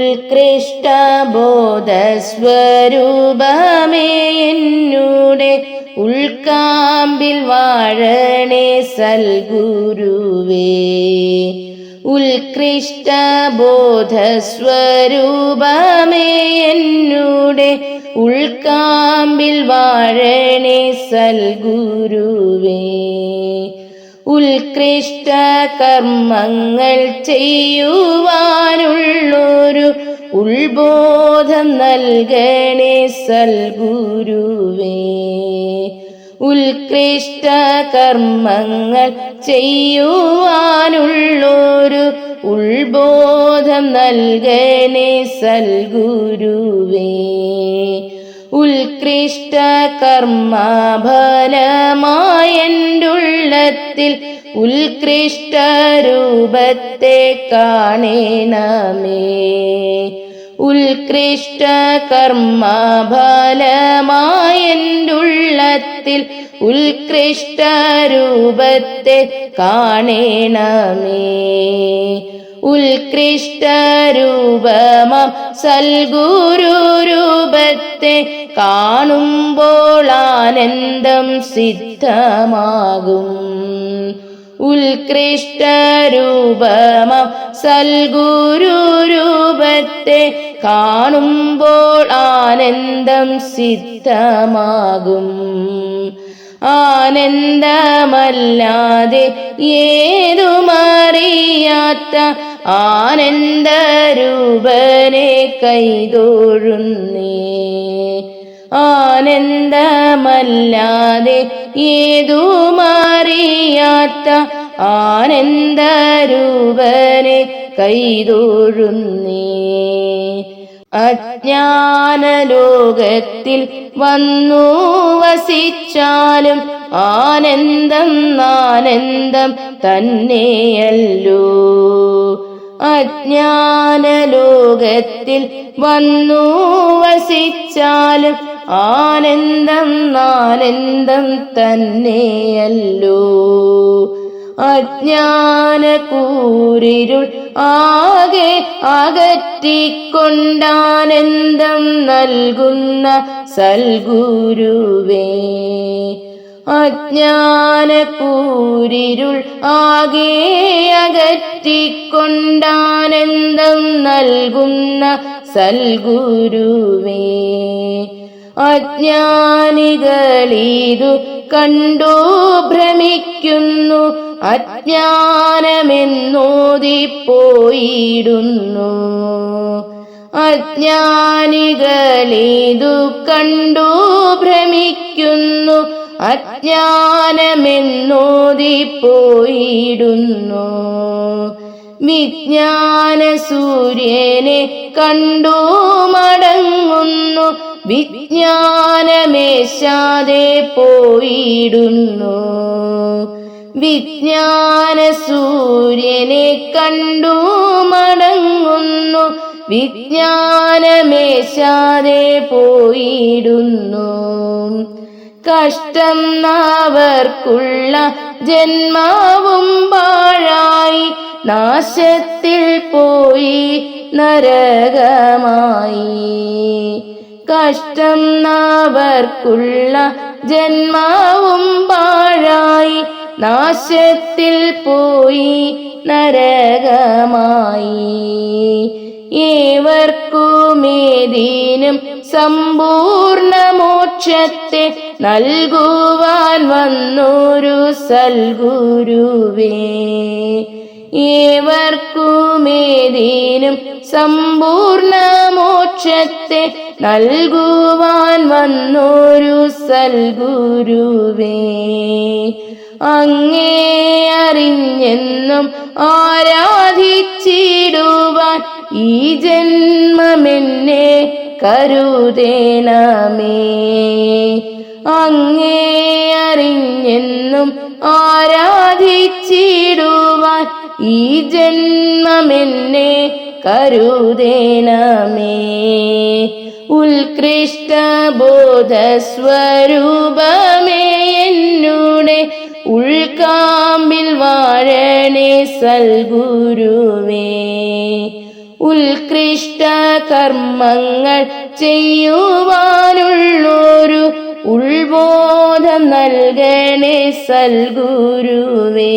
ഉത്കൃഷ്ട ബോധസ്വരൂപമേ എന്നുടെ ഉൾക്കാമ്പിൽ വാഴണേ സൽഗുരുവേ. ഉത്കൃഷ്ട ബോധസ്വരൂപമേ എന്നുടെ ഉൾക്കാമ്പിൽ വാഴണേ സൽഗുരുവേ. ഉത്കൃഷ്ട കർമ്മങ്ങൾ ചെയ്യുവാനുള്ളൊരു ഉൾബോധം നൽകണേ സൽഗുരുവേ. ഉത്കൃഷ്ട കർമ്മങ്ങൾ ചെയ്യുവാനുള്ളൊരു ഉൾബോധം നൽകണേ സൽഗുരുവേ. ഉത്കൃഷ്ട കർമ്മഫലമായന്റുള്ളത്തിൽ ഉത്കൃഷ്ട രൂപത്തെ കാണണമേ ഉത്കൃഷ്ട കർമ്മഫലമായന്റുള്ളത്തിൽ ഉത്കൃഷ്ട രൂപത്തെ കാണണമേ ഉത്കൃഷ്ട രൂപമാം സൽഗുരു രൂപത്തെ കാണുമ്പോൾ ആനന്ദം സിദ്ധമാകും. ഉത്കൃഷ്ട രൂപമാം സൽഗുരു രൂപത്തെ കാണുമ്പോൾ ആനന്ദം സിദ്ധമാകും. ആനന്ദമല്ലാതെ ഏതുമറിയാത്ത ആനന്ദരൂപനെ കൈതോഴുന്നേ. ആനന്ദമല്ലാതെ ഏതു മാറിയാത്ത ആനന്ദരൂപനെ കൈതോഴുന്നേ. അജ്ഞാനലോകത്തിൽ വന്നു വസിച്ചാലും ആനന്ദം ആനന്ദം തന്നെയല്ലോ. അജ്ഞാനലോകത്തിൽ വന്നു വസിച്ചാലും ആനന്ദം നാനന്ദം തന്നെയല്ലോ. അജ്ഞാനകൂരിരുൾ ആകെ അകറ്റിക്കൊണ്ടാനന്ദം നൽകുന്ന സൽഗുരുവേ. അജ്ഞാനകൂരിരുൾ ആകെ അകറ്റിക്കൊണ്ടാനന്ദം നൽകുന്ന സൽഗുരുവേ. അജ്ഞാനികളിതു കണ്ടു ഭ്രമിക്കുന്നു അജ്ഞാനമെന്നോതിപ്പോയിടുന്നു. അജ്ഞാനികളിതു കണ്ടു ഭ്രമിക്കുന്നു അജ്ഞാനമെന്നോതിപ്പോയിടുന്നു. വിജ്ഞാന സൂര്യനെ കണ്ടു മടങ്ങുന്നു. വിജ്ഞാനമേശാതെ പോയിടുന്നു. വിജ്ഞാന സൂര്യനെ കണ്ടു മടങ്ങുന്നു. വിജ്ഞാനമേശാതെ പോയിടുന്നു. കഷ്ടം നാവർക്കുള്ള ജന്മാവും പാഴായി നാശത്തിൽ പോയി നരകമായി. കഷ്ടം നാവർക്കുള്ള ജന്മാവും പാഴായി നാശത്തിൽ പോയി നരകമായി. ഏവർക്കുമേദീനും സമ്പൂർണ മോക്ഷത്തെ നൽകുവാൻ വന്നൊരു സൽഗുരുവേ. ഏവർക്കുമേതിനും സമ്പൂർണ മോക്ഷത്തെ നൽകുവാൻ വന്നൊരു സൽഗുരുവേ. അങ്ങേ അറിഞ്ഞെന്നും ആരാധിച്ചിടുവാൻ ഈ ജന്മമെന്നെ കരുതേണമേ. അങ്ങേ അറിഞ്ഞെന്നും ആരാധിച്ചിടുവാൻ ഈ ജന്മമെന്നെ കരുതേനമേ ഉത്കൃഷ്ട ബോധസ്വരൂപമേ എന്നുടെ ഉൾക്കാമ്പിൽ വാഴണേ സൽഗുരുവേ. ഉത്കൃഷ്ട കർമ്മങ്ങൾ ചെയ്യുവാനുള്ളൊരു ഉൾബോധം നൽകണേ സൽഗുരുവേ.